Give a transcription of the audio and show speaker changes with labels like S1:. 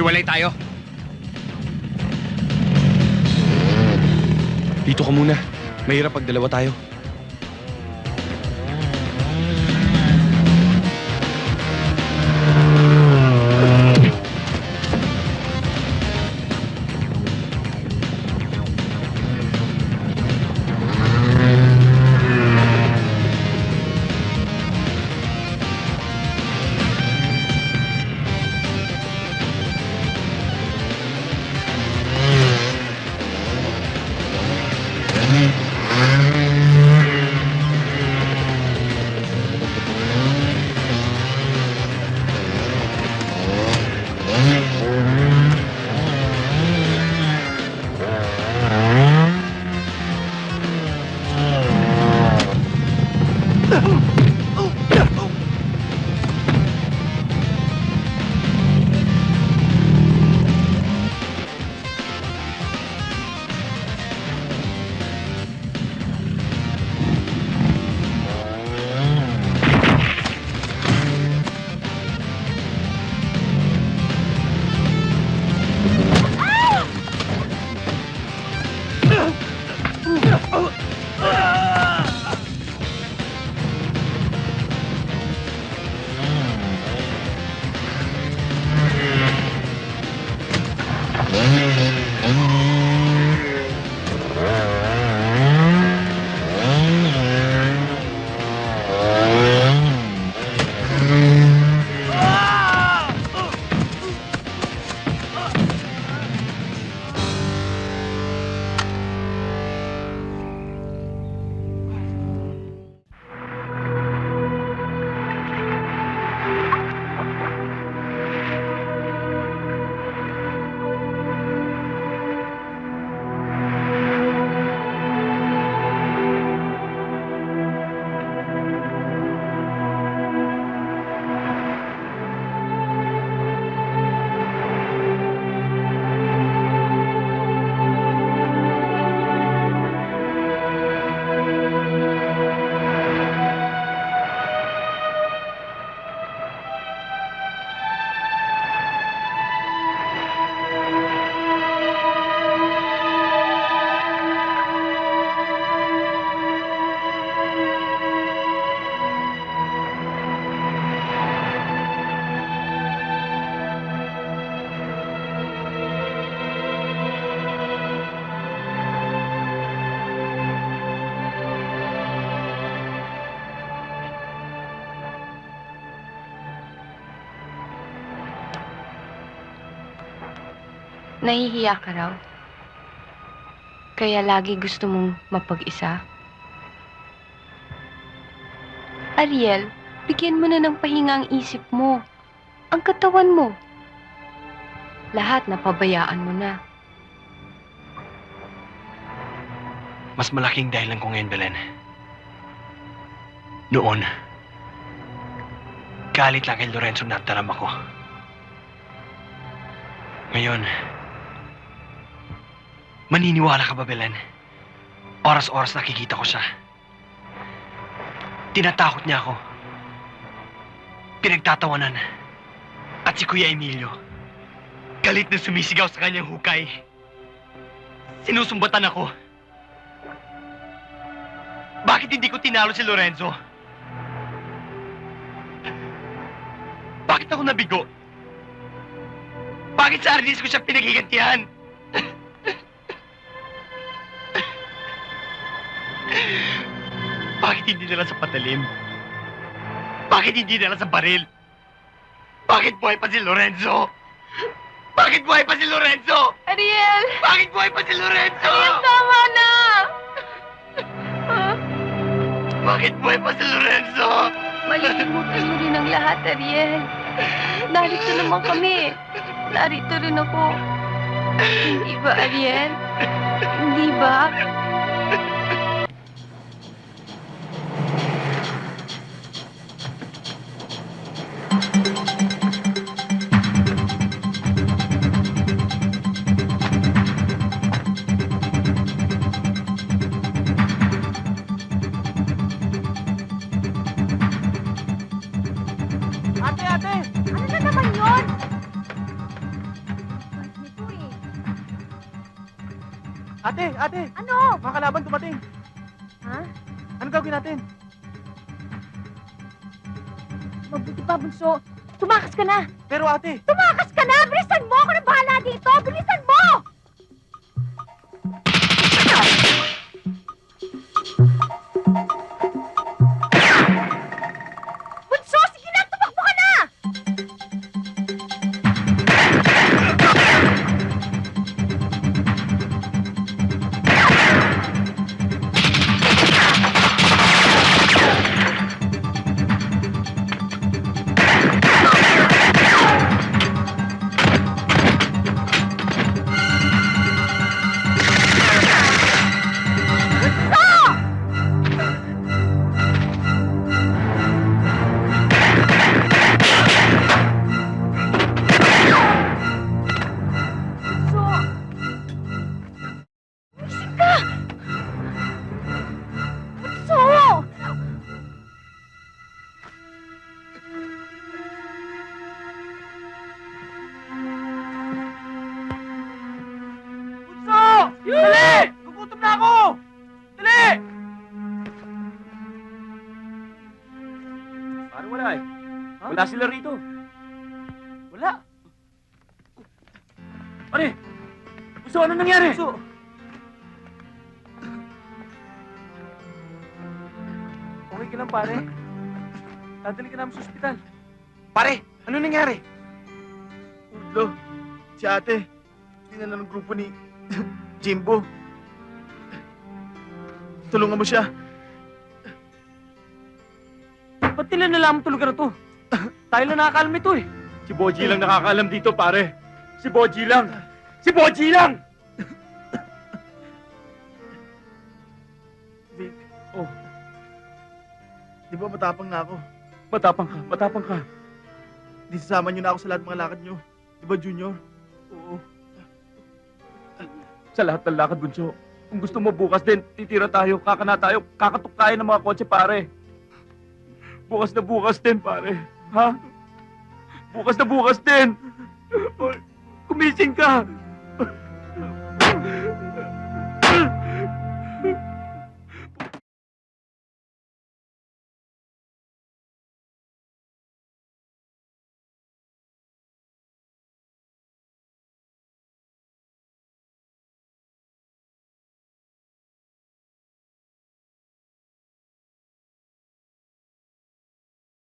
S1: Hiwa-hiwalay tayo.
S2: Dito ka muna. Mahirap pag dalawa tayo. Amen.
S3: Nahihiya ka raw. Kaya lagi gusto mong mapag-isa. Ariel, bigyan mo na ng pahinga ang isip mo. Ang katawan mo. Lahat napabayaan mo na.
S2: Mas malaking dahilan ko ngayon, Belen. Noon, galit lang kay Lorenzo na ako. Ngayon, maniniwala ka ba, Belen? Oras-oras nakikita ko siya. Tinatakot niya ako. Pinagtatawanan. At si Kuya Emilio, galit na sumisigaw sa kanyang hukay. Sinusumbatan ako. Bakit hindi ko tinalo si Lorenzo? Bakit ako nabigo? Bakit sa Arnis ko siya pinaghigantihan? Bakit hindi nila sa patalim? Bakit hindi nila sa baril? Bakit buhay pa si Lorenzo? Bakit buhay pa si Lorenzo?
S3: Ariel!
S2: Bakit buhay pa si Lorenzo?
S3: tama na!
S2: Bakit buhay pa si Lorenzo?
S3: Malilimutan mo rin ang lahat, Ariel. Narito naman kami. Narito rin ako. Hindi ba, Ariel? Hindi ba?
S4: Ate, ate! Ano?
S1: Mga kalaban dumating.
S5: Ha?
S1: Anong gagawin natin?
S5: Mabuti pa, Bunso. Tumakas ka na!
S1: Pero ate,
S5: Tumakas ka na! Bilisan mo! Ako na bahala dito! Bilisan mo!
S1: Dali! Gugutom na ako! Dali!
S4: Parang wala eh. Wala sila rito.
S1: Wala.
S4: Pare! Gusto, ano nangyari?
S1: Bunso! Okay ka lang, pare. Dadali ka namin sa ospital. Pare, ano nangyari? Ulo, si ate. Dinala ng grupo ni Jimbo. Tulungan mo siya.
S4: Ba't nila nalaman tulugan na to?
S1: Tayo lang nakakaalam ito eh.
S4: Si Boji lang nakakaalam dito, pare. Si Boji lang. Si Boji lang!
S1: Vic,
S4: Oh,
S1: di ba matapang na ako?
S4: matapang ka, matapang ka.
S1: Di sasama niyo na ako sa lahat ng mga lakad niyo. Di ba, Junior?
S4: Oo. Sa lahat ng lakad, Bunso. Kung gusto mo bukas din, titira tayo, kakana tayo, kakatok tayo ng mga kotse, pare. Bukas na bukas din, pare. Ha? Bukas na bukas din. Kumising ka.